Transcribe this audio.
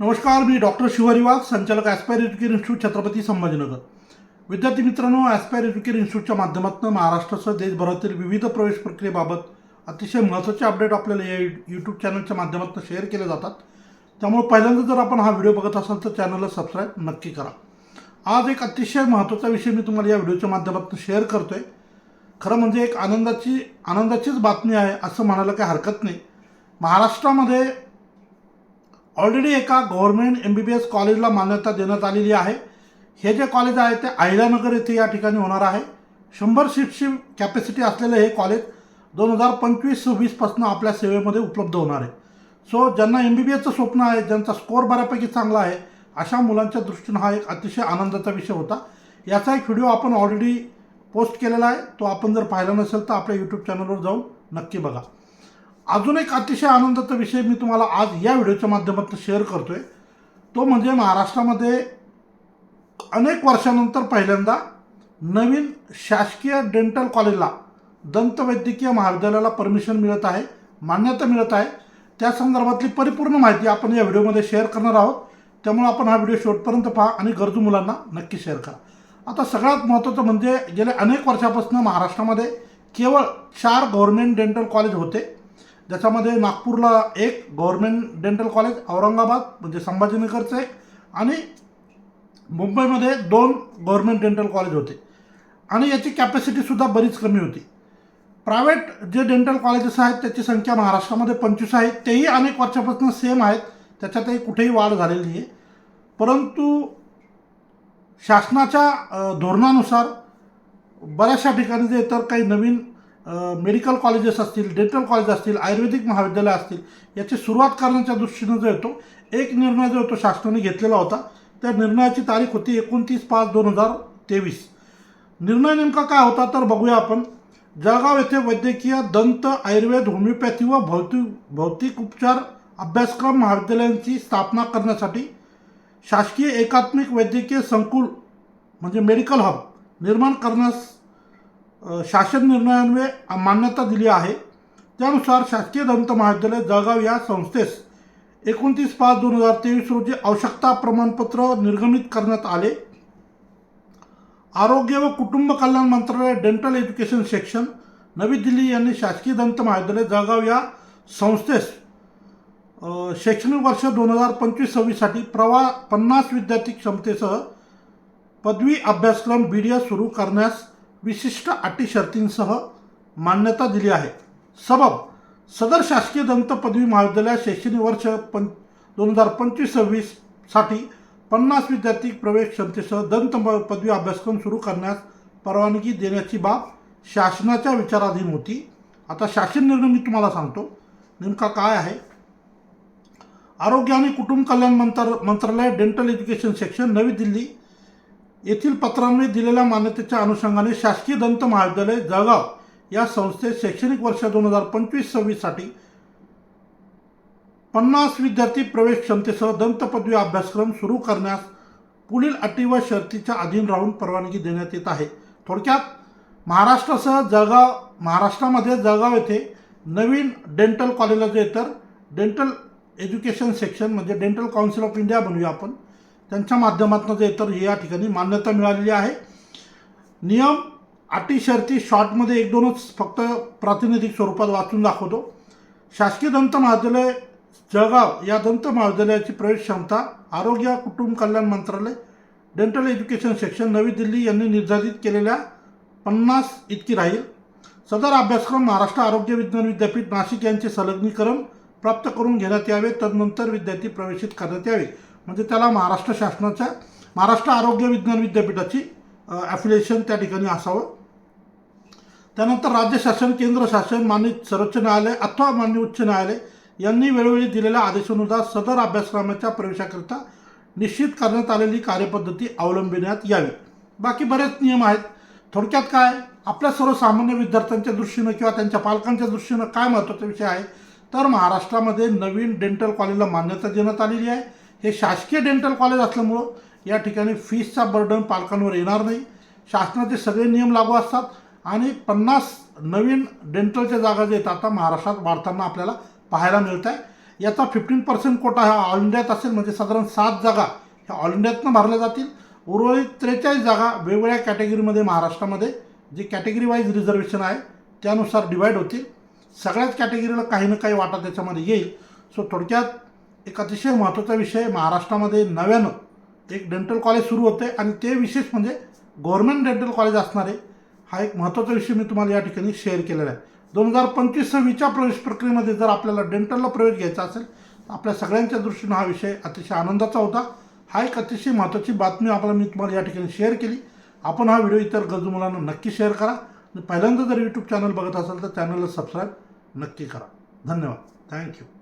नमस्कार मी डॉक्टर शिवारी वाघ संचालक Aspire education institute Chhatrapati Sambhajinagar. विद्यार्थी मित्रांनो ॲस्पायर एज्युकेशन इन्स्टिट्यूटच्या माध्यमातून महाराष्ट्रासह देशभरातील विविध प्रवेश प्रक्रियेबाबत अतिशय महत्त्वाचे अपडेट आपल्याला या यूट्यूब चॅनलच्या माध्यमातून शेअर केले जातात. त्यामुळे पहिल्यांदा जर आपण हा व्हिडिओ बघत असाल तर चॅनलला सबस्क्राईब नक्की करा. आज एक अतिशय महत्त्वाचा विषय मी तुम्हाला या व्हिडिओच्या माध्यमातून शेअर करतो आहे खरं म्हणजे एक आनंदाची आनंदाचीच बातमी आहे असं म्हणायला काही हरकत नाही. महाराष्ट्रामध्ये ऑलरेडी एका government M B B S कॉलेजला मान्यता देण्यात आलेली आहे. हे जे कॉलेज आहे ते अहिल्यानगर येथे या ठिकाणी होणार आहे. शंभर सीटची कॅपॅसिटी असलेलं हे कॉलेज दोन हजार पंचवीस सव्वीसपासून आपल्या सेवेमध्ये उपलब्ध होणार आहे. सो ज्यांना एम बी बी एसचं स्वप्न आहे ज्यांचा स्कोअर बऱ्यापैकी चांगला आहे अशा मुलांच्या दृष्टीनं हा एक अतिशय आनंदाचा विषय होता. याचा एक व्हिडिओ आपण ऑलरेडी पोस्ट केलेला आहे. तो आपण जर पाहिला नसेल तर आपल्या यूट्यूब चॅनलवर जाऊन नक्की बघा. अजून एक अतिशय आनंदाचा विषय मी तुम्हाला आज या व्हिडिओच्या माध्यमातून शेअर करतो आहे तो म्हणजे महाराष्ट्रामध्ये अनेक वर्षानंतर पहिल्यांदा नवीन शासकीय डेंटल कॉलेजला दंतवैद्यकीय महाविद्यालयाला परमिशन मिळत आहे मान्यता मिळत आहे. त्या संदर्भातली परिपूर्ण माहिती आपण या व्हिडिओमध्ये शेअर करणार आहोत. त्यामुळे आपण हा व्हिडिओ शेवटपर्यंत पहा आणि गरजू मुलांना नक्की शेअर करा. आता सगळ्यात महत्त्वाचं म्हणजे गेल्या अनेक वर्षापासून महाराष्ट्रामध्ये केवळ चार गव्हर्नमेंट डेंटल कॉलेज होते. ज्याच्यामध्ये नागपूरला एक गव्हर्नमेंट डेंटल कॉलेज औरंगाबाद म्हणजे संभाजीनगरचं एक आणि मुंबईमध्ये दोन गव्हर्नमेंट डेंटल कॉलेज होते. आणि याची कॅपॅसिटीसुद्धा बरीच कमी होती. प्रायव्हेट जे डेंटल कॉलेजेस आहेत त्याची संख्या महाराष्ट्रामध्ये पंचवीस आहे. तेही अनेक वर्षापासून सेम आहेत. त्याच्यातही कुठेही वाढ झालेली आहे परंतु शासनाच्या धोरणानुसार बऱ्याचशा ठिकाणी जे तर काही नवीन मेडिकल कॉलेजेस असतील डेंटल कॉलेज असतील आयुर्वेदिक महाविद्यालय असतील याची सुरुवात करण्याच्या दृष्टीनं जो येतो एक निर्णय जो येतो शासनाने घेतलेला होता त्या निर्णयाची तारीख होती एकोणतीस पाच दोन हजार तेवीस. निर्णय नेमका काय होता तर बघूया आपण. जळगाव येथे वैद्यकीय दंत आयुर्वेद होमिओपॅथी व भौतिक भौतिक उपचार अभ्यासक्रम महाविद्यालयांची स्थापना करण्यासाठी शासकीय एकात्मिक वैद्यकीय संकुल म्हणजे मेडिकल हब निर्माण करण्यास शासन निर्णयान्वये मान्यता दिली आहे. त्यानुसार शासकीय दंत महाविद्यालय जळगाव या संस्थेस एकोणतीस पाच दोन हजार तेवीस रोजी आवश्यकता प्रमाणपत्र निर्गमित करण्यात आले. आरोग्य व कुटुंब कल्याण मंत्रालय डेंटल एज्युकेशन सेक्शन नवी दिल्ली यांनी शासकीय दंत महाविद्यालय जळगाव या संस्थेस शैक्षणिक वर्ष दोन हजार पंचवीस सव्वीससाठी प्रवा पन्नास विद्यार्थी क्षमतेसह पदवी अभ्यासक्रम बी डी एस सुरू करण्यास विशिष्ट अटी शर्तींसह मान्यता दिली आहे. सबब सदर शासकीय दंत पदवी महाविद्यालयात शैक्षणिक वर्ष पं दोन हजार पंचवीस सव्वीससाठी पन्नास विद्यार्थी प्रवेश क्षमतेसह दंत पदवी अभ्यासक्रम सुरू करण्यास परवानगी देण्याची बाब शासनाच्या विचाराधीन होती. आता शासन निर्णय मी तुम्हाला सांगतो. नेमका काय आहे? आरोग्य आणि कुटुंब कल्याण मंत्र मंत्रालय डेंटल एज्युकेशन सेक्शन नवी दिल्ली येथील पत्रांनी दिलेल्या मान्यतेच्या अनुषंगाने शासकीय दंत महाविद्यालय जळगाव या संस्थेत शैक्षणिक वर्ष दोन हजार पंचवीस सव्वीससाठी पन्नास विद्यार्थी प्रवेश क्षमतेसह दंतपदवी अभ्यासक्रम सुरू करण्यास पुढील अटी व शर्तीच्या अधीन राहून परवानगी देण्यात येत आहे. थोडक्यात महाराष्ट्रासह जळगाव महाराष्ट्रामध्ये जळगाव येथे नवीन डेंटल कॉलेजला जे तर डेंटल एज्युकेशन सेक्शन म्हणजे डेंटल काउन्सिल ऑफ इंडिया बनवूया आपण. त्यांच्या माध्यमातून जे तर या ठिकाणी मान्यता मिळालेली आहे. नियम अटी शर्ती शॉर्टमध्ये एक दोनच फक्त प्रातिनिधिक स्वरूपात वाचून दाखवतो. शासकीय दंत महाविद्यालय जळगाव या दंत महाविद्यालयाची प्रवेश क्षमता आरोग्य कुटुंब कल्याण मंत्रालय डेंटल एज्युकेशन सेक्शन नवी दिल्ली यांनी निर्धारित केलेल्या पन्नास इतकी राहील. सदर अभ्यासक्रम महाराष्ट्र आरोग्य विज्ञान विद्यापीठ नाशिक यांचे संलग्नीकरण प्राप्त करून घेण्यात यावे. तदनंतर विद्यार्थी प्रवेशित करण्यात यावे. म्हणजे त्याला महाराष्ट्र शासनाच्या महाराष्ट्र आरोग्य विज्ञान विद्यापीठाची ॲफिलिएशन त्या ठिकाणी असावं. त्यानंतर राज्य शासन केंद्र शासन मान्य सर्वोच्च न्यायालय अथवा मान्य उच्च न्यायालय यांनी वेळोवेळी दिलेल्या आदेशानुसार सदर अभ्यासक्रमाच्या प्रवेशाकरिता निश्चित करण्यात आलेली कार्यपद्धती अवलंबिण्यात यावी. बाकी बरेच नियम आहेत. थोडक्यात काय? आपल्या सर्वसामान्य विद्यार्थ्यांच्या दृष्टीनं किंवा त्यांच्या पालकांच्या दृष्टीनं काय महत्त्वाचा विषय आहे? तर महाराष्ट्रामध्ये नवीन डेंटल कॉलेजला मान्यता देण्यात आलेली आहे. हे शासकीय डेंटल कॉलेज असल्यामुळं या ठिकाणी फीसचा बर्डन पालकांवर येणार नाही. शासनाचे सगळे नियम लागू असतात आणि पन्नास नवीन डेंटलच्या जागा जे आहेत आता महाराष्ट्रात वाढताना आपल्याला पाहायला मिळत आहे याचा फिफ्टीन पर्सेंट कोटा हा ऑल इंडियात असेल म्हणजे साधारण सात जागा ह्या ऑल इंडियातनं भरल्या जातील. उर्वरित त्रेचाळीस जागा वेगवेगळ्या कॅटेगरीमध्ये महाराष्ट्रामध्ये जी कॅटेगरी वाईज रिझर्वेशन आहे त्यानुसार डिवाईड होतील. सगळ्याच कॅटेगरीला काही ना काही वाटा त्याच्यामध्ये येईल. सो थोडक्यात एक अतिशय महत्त्वाचा विषय महाराष्ट्रामध्ये नव्यानं एक डेंटल कॉलेज सुरू होते आणि ते विशेष म्हणजे गव्हर्नमेंट डेंटल कॉलेज असणारे हा एक महत्त्वाचा विषय मी तुम्हाला या ठिकाणी शेअर केलेला आहे. दोन हजार पंचवीस सव्वीसच्या प्रवेश प्रक्रियेमध्ये जर आपल्याला डेंटलला प्रवेश घ्यायचा असेल तर आपल्या सगळ्यांच्या दृष्टीनं हा विषय अतिशय आनंदाचा होता. हा एक अतिशय महत्त्वाची बातमी आपल्याला मी तुम्हाला या ठिकाणी शेअर केली. आपण हा व्हिडिओ इतर गरजू मुलांना नक्की शेअर करा. आणि पहिल्यांदा जर यूट्यूब चॅनल बघत असाल तर चॅनलला सबस्क्राईब नक्की करा. धन्यवाद. थँक्यू